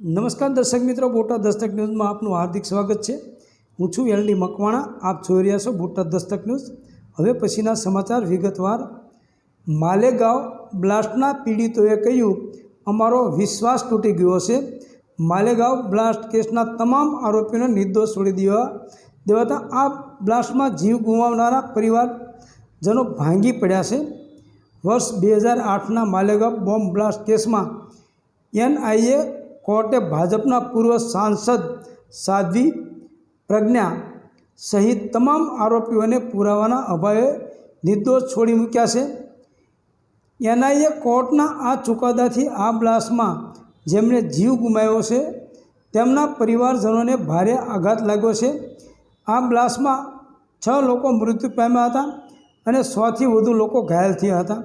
નમસ્કાર દર્શક મિત્રો, બોટાદ દસ્તક ન્યૂઝમાં આપનું હાર્દિક સ્વાગત છે. હું છું એલડી મકવાણા, આપ જોઈ રહ્યા છો બોટાદ દસ્તક ન્યૂઝ. હવે પછીના સમાચાર વિગતવાર. માલેગાંવ બ્લાસ્ટના પીડિતોએ કહ્યું, અમારો વિશ્વાસ તૂટી ગયો છે માલેગાંવ બ્લાસ્ટ કેસના તમામ આરોપીઓને નિર્દોષ છોડી દેવા દેવાતા આ બ્લાસ્ટમાં જીવ ગુમાવનારા પરિવારજનો ભાંગી પડ્યા છે. વર્ષ બે હજાર આઠના માલેગાંવ બોમ્બ બ્લાસ્ટ કેસમાં એનઆઈએ કોર્ટે ભાજપના પૂર્વ સાંસદ સાધ્વી પ્રજ્ઞા સહિત તમામ આરોપીઓને પુરાવાના અભાવે નિર્દોષ છોડી મૂક્યા છે. એનઆઈએ કોર્ટના આ ચુકાદાથી આ બ્લાસ્ટમાં જેમણે જીવ ગુમાવ્યો છે, તેમના પરિવારજનોને ભારે આઘાત લાગ્યો છે. આ બ્લાસ્ટમાં છ લોકો મૃત્યુ પામ્યા હતા અને સોથી વધુ લોકો ઘાયલ થયા હતા.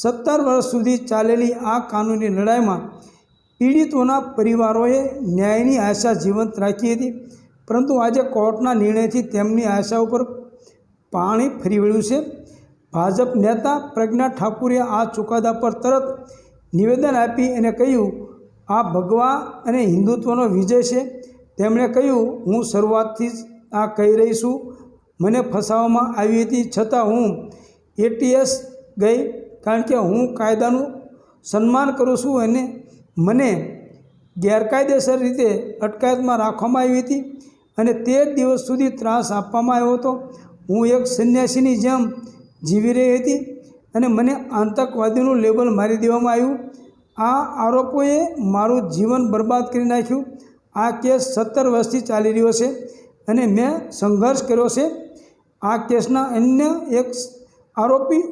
સત્તર વર્ષ સુધી ચાલેલી આ કાનૂની લડાઈમાં પીડિતોના પરિવારોએ ન્યાયની આશા જીવંત રાખી હતી. પરંતુ આજે કોર્ટના નિર્ણયથી તેમની આશા ઉપર પાણી ફરી વળ્યું છે. ભાજપ નેતા પ્રજ્ઞા ઠાકુરે આ ચુકાદા પર તરત નિવેદન આપી અને કહ્યું, આ ભગવા અને હિન્દુત્વનો વિજય છે. તેમણે કહ્યું, હું શરૂઆતથી જ આ કહી રહી છું. મને ફસાવવામાં આવી હતી. છતાં હું એટીએસ ગઈ કારણ કે હું કાયદાનું સન્માન કરું છું અને મને ગેરકાયદેસર રીતે અટકાયતમાં રાખવામાં આવી હતી અને તેર દિવસ સુધી ત્રાસ આપવામાં આવ્યો હતો. હું એક સંન્યાસીની જેમ જીવી રહી હતી અને મને આતંકવાદીનું લેબલ મારી દેવામાં આવ્યું. આ આરોપોએ મારું જીવન બરબાદ કરી નાખ્યું. આ કેસ સત્તર વર્ષથી ચાલી રહ્યો છે અને મેં સંઘર્ષ કર્યો છે. આ કેસના અન્ય એક આરોપી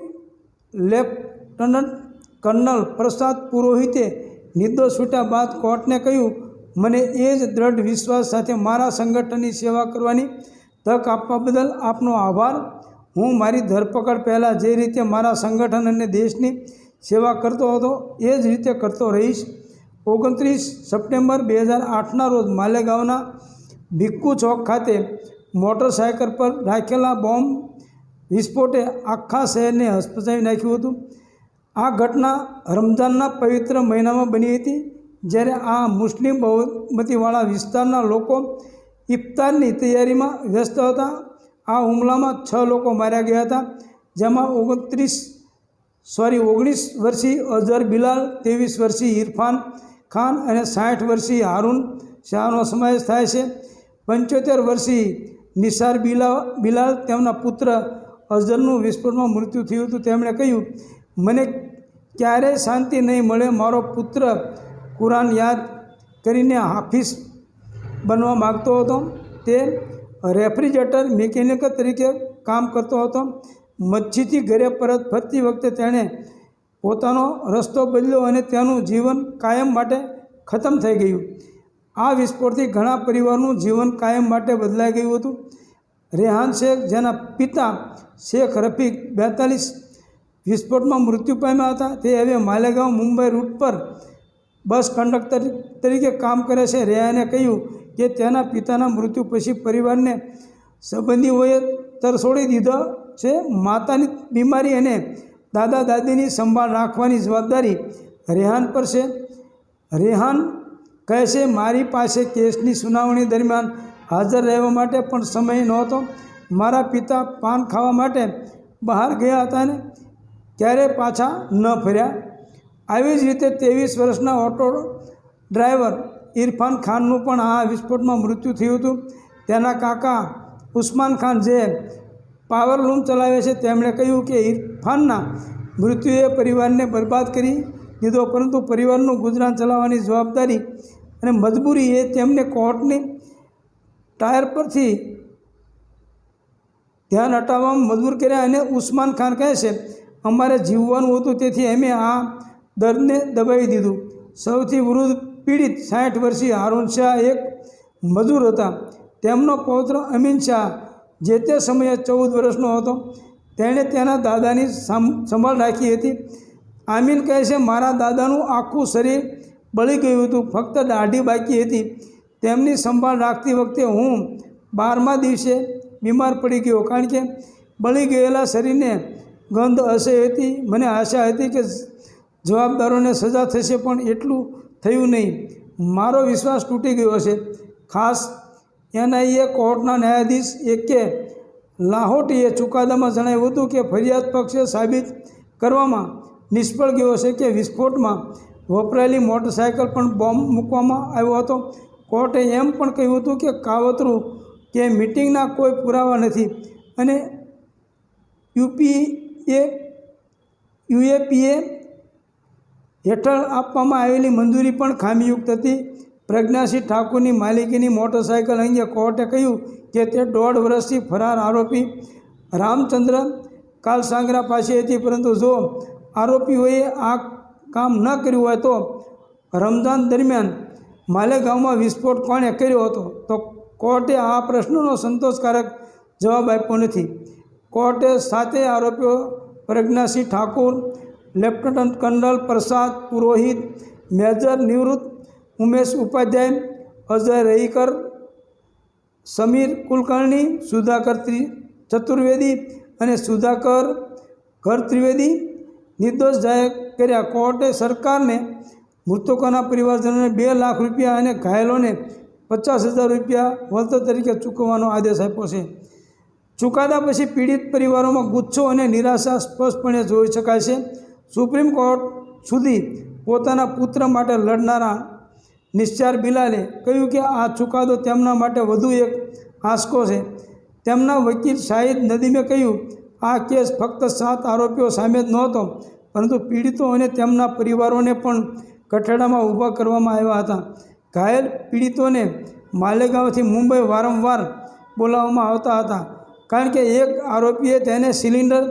લેફ્ટનન્ટ કર્નલ પ્રસાદ પુરોહિતે નિર્દોષ છૂટ્યા બાદ કોર્ટને કહ્યું, મને એ જ દ્રઢ વિશ્વાસ સાથે મારા સંગઠનની સેવા કરવાની તક આપવા બદલ આપનો આભાર. હું મારી ધરપકડ પહેલાં જે રીતે મારા સંગઠન અને દેશની સેવા કરતો હતો, એ જ રીતે કરતો રહીશ. ઓગણત્રીસ સપ્ટેમ્બર બે હજાર આઠના રોજ માલેગાંવના ભિક્કુ ચોક ખાતે મોટરસાયકલ પર રાખેલા બોમ્બ વિસ્ફોટે આખા શહેરને હસપચાવી નાખ્યું હતું. આ ઘટના રમઝાનના પવિત્ર મહિનામાં બની હતી, જ્યારે આ મુસ્લિમ બહુમતીવાળા વિસ્તારના લોકો ઇફતારની તૈયારીમાં વ્યસ્ત હતા. આ હુમલામાં છ લોકો માર્યા ગયા હતા, જેમાં ઓગણત્રીસ, સોરી, ઓગણીસ વર્ષીય અઝર બિલાલ, ત્રેવીસ વર્ષીય ઇરફાન ખાન અને સાઠ વર્ષીય હારૂન શાહનો સમાવેશ થાય છે. પંચોતેર વર્ષીય નિસાર બિલા, બિલાલ તેમના પુત્ર અઝરનું વિસ્ફોટમાં મૃત્યુ થયું હતું. તેમણે કહ્યું, મને ક્યારેય શાંતિ નહીં મળે, મારો પુત્ર કુરાન યાદ કરીને હાફિઝ બનવા માગતો હતો. તે રેફ્રિજરેટર મિકેનિક તરીકે કામ કરતો હતો. મચ્છીથી ઘરે પરત ફરતી વખતે તેણે પોતાનો રસ્તો બદલ્યો અને તેનું જીવન કાયમ માટે ખતમ થઈ ગયું. આ વિસ્ફોટથી ઘણા પરિવારનું જીવન કાયમ માટે બદલાઈ ગયું હતું. રેહાન શેખ, જેના પિતા શેખ રફીક બેતાલીસ વિસ્ફોટમાં મૃત્યુ પામ્યા હતા. તે હવે માલેગાંવ મુંબઈ રૂટ પર બસ કંડક્ટર તરીકે કામ કરે છે. રેહાને કહ્યું કે તેના પિતાના મૃત્યુ પછી પરિવારને સંબંધીઓએ તરસોડી દીધો છે. માતાની બીમારી અને દાદા દાદીની સંભાળ રાખવાની જવાબદારી રેહાન પર છે. રેહાન કહે છે, મારી પાસે કેસની સુનાવણી દરમિયાન હાજર રહેવા માટે પણ સમય નહોતો. મારા પિતા પાન ખાવા માટે બહાર ગયા હતા ને ક્યારે પાછા ન ફર્યા. આવી જ રીતે ત્રેવીસ વર્ષના ઓટો ડ્રાઈવર ઇરફાન ખાનનું પણ આ વિસ્ફોટમાં મૃત્યુ થયું હતું. તેના કાકા ઉસ્માન ખાન જે પાવરલૂમ ચલાવે છે, તેમણે કહ્યું કે ઇરફાનના મૃત્યુએ પરિવારને બરબાદ કરી દીધો, પરંતુ પરિવારનું ગુજરાન ચલાવવાની જવાબદારી અને મજબૂરી એ તેમને કોર્ટની ટાયર પરથી ધ્યાન હટાવવામાં મજબૂર કર્યા અને ઉસ્માન ખાન કહે છે અમારે જીવવાનું હતું, તેથી અમે આ દર્દને દબાવી દીધું. સૌથી વૃદ્ધ પીડિત સાઠ વર્ષીય હારૂન શાહ એક મજૂર હતા. તેમનો પૌત્ર અમીન શાહ, જે તે સમયે ચૌદ વર્ષનો હતો. તેણે તેના દાદાની સંભાળ રાખી હતી. આમીન કહે છે, મારા દાદાનું આખું શરીર બળી ગયું હતું, ફક્ત દાઢી બાકી હતી. તેમની સંભાળ રાખતી વખતે હું બારમા દિવસે બીમાર પડી ગયો, કારણ કે બળી ગયેલા શરીરને ગંધ હશે હતી મને આશા હતી કે જવાબદારોને સજા થશે, પણ એટલું થયું નહીં. મારો વિશ્વાસ તૂટી ગયો છે ખાસ એનઆઈએ કોર્ટના ન્યાયાધીશ એ કે, લાહોટીએ ચુકાદામાં જણાવ્યું હતું કે ફરિયાદ પક્ષે સાબિત કરવામાં નિષ્ફળ ગયો છે કે વિસ્ફોટમાં વપરાયેલી મોટરસાયકલ પણ બોમ્બ મૂકવામાં આવ્યો હતો. કોર્ટે એમ પણ કહ્યું હતું કે કાવતરું કે મિટિંગના કોઈ પુરાવા નથી અને યુપીએ યુએપીએ હેઠળ આપવામાં આવેલી મંજૂરી પણ ખામીયુક્ત હતી. પ્રજ્ઞાસિંહ ઠાકુરની માલિકીની મોટરસાયકલ અંગે કોર્ટે કહ્યું કે તે દોઢ વર્ષથી ફરાર આરોપી રામચંદ્ર કાલસાંગરા પાસે હતી. પરંતુ જો આરોપીઓએ આ કામ ન કર્યું હોય તો રમઝાન દરમિયાન માલેગાંવમાં વિસ્ફોટ કોણે કર્યો હતો? તો કોર્ટે આ પ્રશ્નનો સંતોષકારક જવાબ આપ્યો નથી. કોર્ટે સાતે આરોપીઓ, પ્રજ્ઞાસિંહ ઠાકુર, લેફ્ટનન્ટ કર્નલ પ્રસાદ પુરોહિત, મેજર નિવૃત્ત ઉમેશ ઉપાધ્યાય, અજય રહીકર, સમીર કુલકર્ણી, સુધાકર ત્રિ, ચતુર્વેદી અને સુધાકર ઘર ત્રિવેદી નિર્દોષ જાહેર કર્યા. કોર્ટે સરકારને મૃતકોના પરિવારજનોને બે લાખ રૂપિયા અને ઘાયલોને પચાસ હજાર રૂપિયા વળતર તરીકે ચૂકવવાનો આદેશ આપ્યો છે. ચુકાદા પછી પીડિત પરિવારોમાં ગુચ્છો અને નિરાશા સ્પષ્ટપણે જોઈ શકાય છે. સુપ્રીમ કોર્ટ સુધી પોતાના પુત્ર માટે લડનારા નિશ્ચાર બિલાલે કહ્યું કે આ ચુકાદો તેમના માટે વધુ એક આંસકો છે. તેમના વકીલ શાહિદ નદીમે કહ્યું, આ કેસ ફક્ત સાત આરોપીઓ સામે જ નહોતો, પરંતુ પીડિતો અને તેમના પરિવારોને પણ કઠેડામાં ઊભા કરવામાં આવ્યા હતા. ઘાયલ પીડિતોને માલેગાંવથી મુંબઈ વારંવાર બોલાવવામાં આવતા હતા. કારણ કે એક આરોપીએ તેને સિલિન્ડર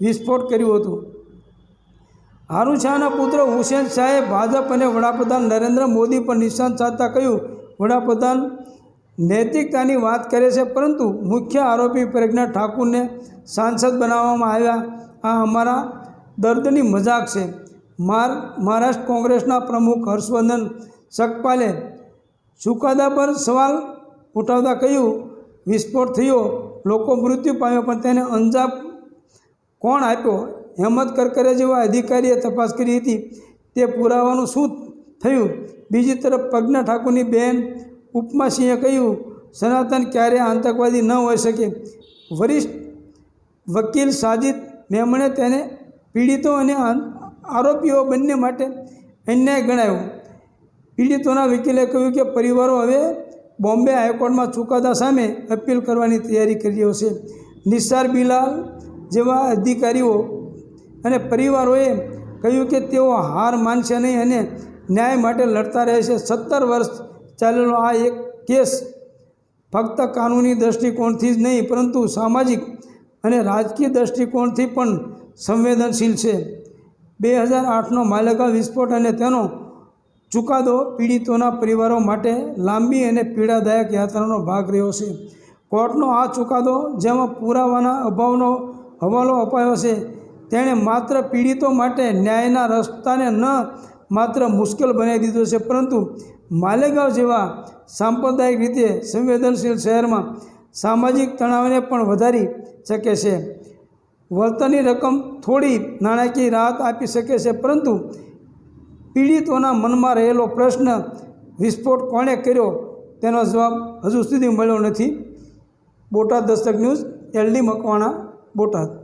વિસ્ફોટ કર્યું હતું. હારુ શાહના પુત્ર હુસેન શાહે ભાજપ અને વડાપ્રધાન નરેન્દ્ર મોદી પર નિશાન સાધતા કહ્યું, વડાપ્રધાન, નૈતિકતાની વાત કરે છે, પરંતુ મુખ્ય આરોપી પ્રજ્ઞા ઠાકુરને સાંસદ બનાવવામાં આવ્યા. આ અમારા દર્દની મજાક છે. માર, મહારાષ્ટ્ર કોંગ્રેસના પ્રમુખ હર્ષવર્ધન સકપાલે ચુકાદા પર સવાલ ઉઠાવતા કહ્યું, વિસ્ફોટ થયો. લોકો મૃત્યુ પામ્યો પણ તેને અંજામ કોણ આપ્યો? હેમંત કરકરે જેવા અધિકારીએ તપાસ કરી હતી. તે પુરાવાનું શું થયું? બીજી તરફ પ્રજ્ઞા ઠાકુરની બેન ઉપમાસિંહે કહ્યું, સનાતન ક્યારેય આતંકવાદી ન હોઈ શકે. વરિષ્ઠ વકીલ સાજિદ મેમણે તેને પીડિતો અને આરોપીઓ બંને માટે અન્યાય ગણાવ્યો પીડિતોના વકીલે કહ્યું કે, પરિવારો હવે બોમ્બે હાઈકોર્ટમાં ચુકાદા સામે અપીલ કરવાની તૈયારી કરી રહ્યો છે. નિસાર બિલાલ જેવા અધિકારીઓ અને પરિવારોએ કહ્યું કે તેઓ હાર માનશે નહીં અને ન્યાય માટે લડતા રહેશે સત્તર વર્ષ ચાલેલો આ એક કેસ ફક્ત કાનૂની દૃષ્ટિકોણથી જ નહીં, પરંતુ સામાજિક અને રાજકીય દૃષ્ટિકોણથી પણ સંવેદનશીલ છે. બે હજાર આઠનો માલેગાંવ વિસ્ફોટ અને તેનો ચુકાદો પીડિતોના પરિવારો માટે લાંબી અને પીડાદાયક યાત્રાનો ભાગ રહ્યો છે. કોર્ટનો આ ચુકાદો, જેમાં પુરાવાના અભાવનો હવાલો અપાયો છે, તેણે માત્ર પીડિતો માટે ન્યાયના રસ્તાને ન માત્ર મુશ્કેલ બનાવી દીધો છે, પરંતુ માલેગાંવ જેવા સાંપ્રદાયિક રીતે સંવેદનશીલ શહેરમાં સામાજિક તણાવને પણ વધારી શકે છે. વળતરની રકમ થોડી નાણાકીય રાહત આપી શકે છે, પરંતુ પીડિતોના મનમાં રહેલો પ્રશ્ન વિસ્ફોટ કોણે કર્યો? તેનો જવાબ હજુ સુધી મળ્યો નથી. Botad Dastak news, L D Makwana, Botad.